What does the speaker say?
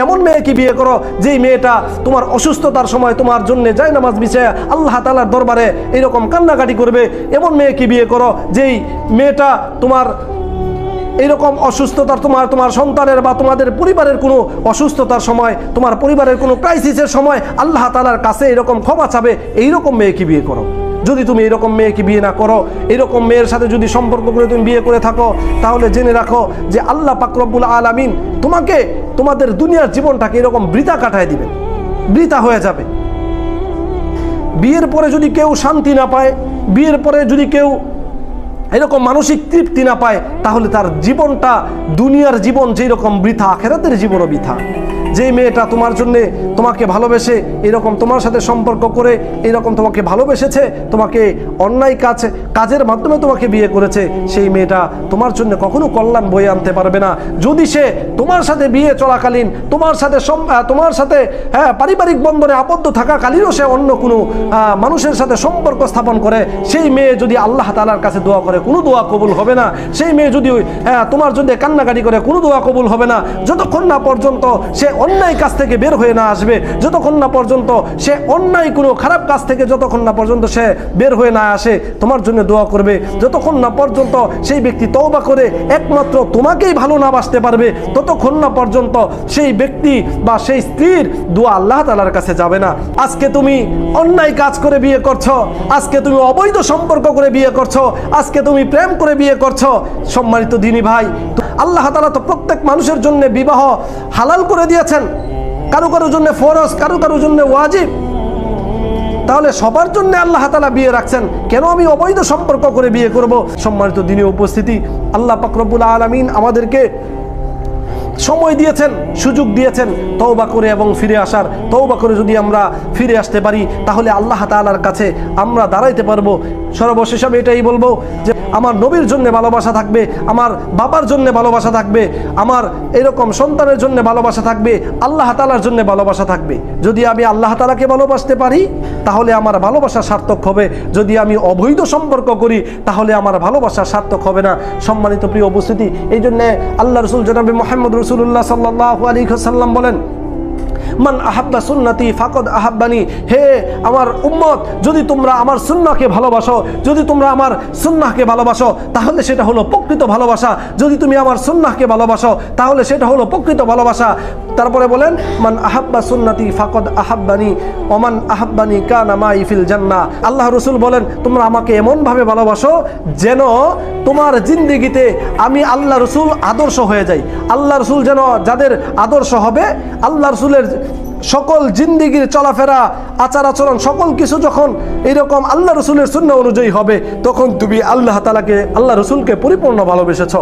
এমন মেয়েকে বিয়ে করো, যেই মেয়েটা তোমার অসুস্থতার সময় তোমার জন্য যায় নামাজ বিছায় আল্লাহ তালার দরবারে এরকম কান্নাকাটি করবে, এমন মেয়েকে বিয়ে করো, যেই মেয়েটা তোমার এরকম অসুস্থতার তোমার তোমার সন্তানের বা তোমাদের পরিবারের কোনো অসুস্থতার সময়, তোমার পরিবারের কোনো ক্রাইসিসের সময় আল্লাহ তালার কাছে এরকম ক্ষমা চাবে, এইরকম মেয়েকে বিয়ে করো। যদি তুমি এরকম মেয়েকে বিয়ে না করো, এরকম মেয়ের সাথে যদি সম্পর্ক করে তুমি বিয়ে করে থাকো, তাহলে জেনে রাখো যে আল্লাহ পাকরবুল আলামিন তোমাকে তোমাদের দুনিয়ার জীবনটাকে এরকম বৃথা কাটায় দিবে বৃথা হয়ে যাবে। বিয়ের পরে যদি কেউ শান্তি না পায়, বিয়ের পরে যদি কেউ এরকম মানসিক তৃপ্তি না পায়, তাহলে তার জীবনটা, দুনিয়ার জীবন যেই রকম বৃথা, আখেরাতের জীবনও বৃথা। যে মেয়েটা তোমার জন্য তোমাকে ভালোবেসে এরকম তোমার সাথে সম্পর্ক করে এরকম তোমাকে ভালোবেসেছে তোমাকে অন্যায় কাজ কাজের মাধ্যমে তোমাকে বিয়ে করেছে সেই মেয়েটা তোমার জন্য কখনো কল্যাণ বয়ে আনতে পারবে না। যদি সে তোমার সাথে বিয়ে চলাকালীন তোমার সাথে তোমার সাথে হ্যাঁ পারিবারিক বন্ধনে আবদ্ধ থাকাকালীনও সে অন্য কোনো মানুষের সাথে সম্পর্ক স্থাপন করে সেই মেয়ে যদি আল্লাহ তালার কাছে দোয়া করে কোনো দোয়া কবুল হবে না। সেই মেয়ে যদি হ্যাঁ, তোমার জন্য কান্নাকাটি করে কোনো দোয়া কবুল হবে না। যতক্ষণ না পর্যন্ত সে অন্যায় কাজ থেকে বের হয়ে না আসবে, যতক্ষণ না পর্যন্ত সে অন্যায় কোনো খারাপ কাজ থেকে যতক্ষণ না পর্যন্ত সে বের হয়ে না আসে, তোমার জন্য দোয়া করবে। যতক্ষণ না পর্যন্ত সেই ব্যক্তি তওবা করে একমাত্র তোমাকেই ভালো না বাসতে পারবে, ততক্ষণ না পর্যন্ত সেই ব্যক্তি বা সেই স্ত্রীর দোয়া আল্লাহ তালার কাছে যাবে না। আজকে তুমি অন্যায় কাজ করে বিয়ে করছ, আজকে তুমি অবৈধ সম্পর্ক করে বিয়ে করছ, আজকে তুমি প্রেম করে বিয়ে করছ। সম্মানিত দিনী ভাই আল্লাহ তালা তো প্রত্যেক মানুষের জন্য বিবাহ হালাল করে দিয়েছেন কারও কারোর জন্য ফরজ, কারও কারোর জন্য ওয়াজিব। তাহলে সবার জন্য আল্লাহ তালা বিয়ে রাখছেন, কেন আমি অবৈধ সম্পর্ক করে বিয়ে করব? সম্মানিত দিনে উপস্থিতি, আল্লাহ পাকরবুল আলমিন আমাদেরকে সময় দিয়েছেন, সুযোগ দিয়েছেন তৌবা করে এবং ফিরে আসার। তৌবা করে যদি আমরা ফিরে আসতে পারি, তাহলে আল্লাহ তাআলার কাছে আমরা দাঁড়াইতে পারব। সর্বশেষ আমি এটাই বলব যে, আমার নবীর জন্য ভালোবাসা থাকবে, আমার বাবার জন্য ভালোবাসা থাকবে, আমার এরকম সন্তানের জন্য ভালোবাসা থাকবে, আল্লাহ তালার জন্য ভালোবাসা থাকবে। যদি আমি আল্লাহ তালাকে ভালোবাসতে পারি, তাহলে আমার ভালোবাসা সার্থক হবে। যদি আমি অবৈধ সম্পর্ক করি, তাহলে আমার ভালোবাসা সার্থক হবে না। সম্মানিত প্রিয় উপস্থিতি এই জন্যে আল্লাহ রসুল জনাবি মোহাম্মদ রসুল্লাহ সাল্লাহ আলী সাল্লাম বলেন মান আহাব্বা সুন্নতি ফাকদ আহাব্বানি। হে আমার উম্মত, যদি তোমরা আমার সুন্নাহকে ভালোবাসো, যদি তোমরা আমার সুন্নাহকে ভালোবাসো, তাহলে সেটা হলো প্রকৃত ভালোবাসা। যদি তুমি আমার সুন্নাহকে ভালোবাসো, তাহলে সেটা হলো প্রকৃত ভালোবাসা। তারপরে বলেন, মান আহাব্বা সুন্নতি ফাকদ আহাব্বানি, ওমান আহাব্বানি কানা মাই ফিল জান্না। আল্লাহ রসুল বলেন, তোমরা আমাকে এমনভাবে ভালোবাসো যেন তোমার জিন্দিগিতে আমি আল্লাহ রসুল আদর্শ হয়ে যাই। আল্লাহ রসুল যেন যাদের আদর্শ হবে, আল্লাহ রসুলের সকল জিন্দিগির চলাফেরা আচার আচরণ সকল কিছু যখন এরকম আল্লাহ রসুলের শূন্য অনুযায়ী হবে, তখন তুমি আল্লাহ তালাকে আল্লাহ রসুলকে পরিপূর্ণ ভালোবেসেছ।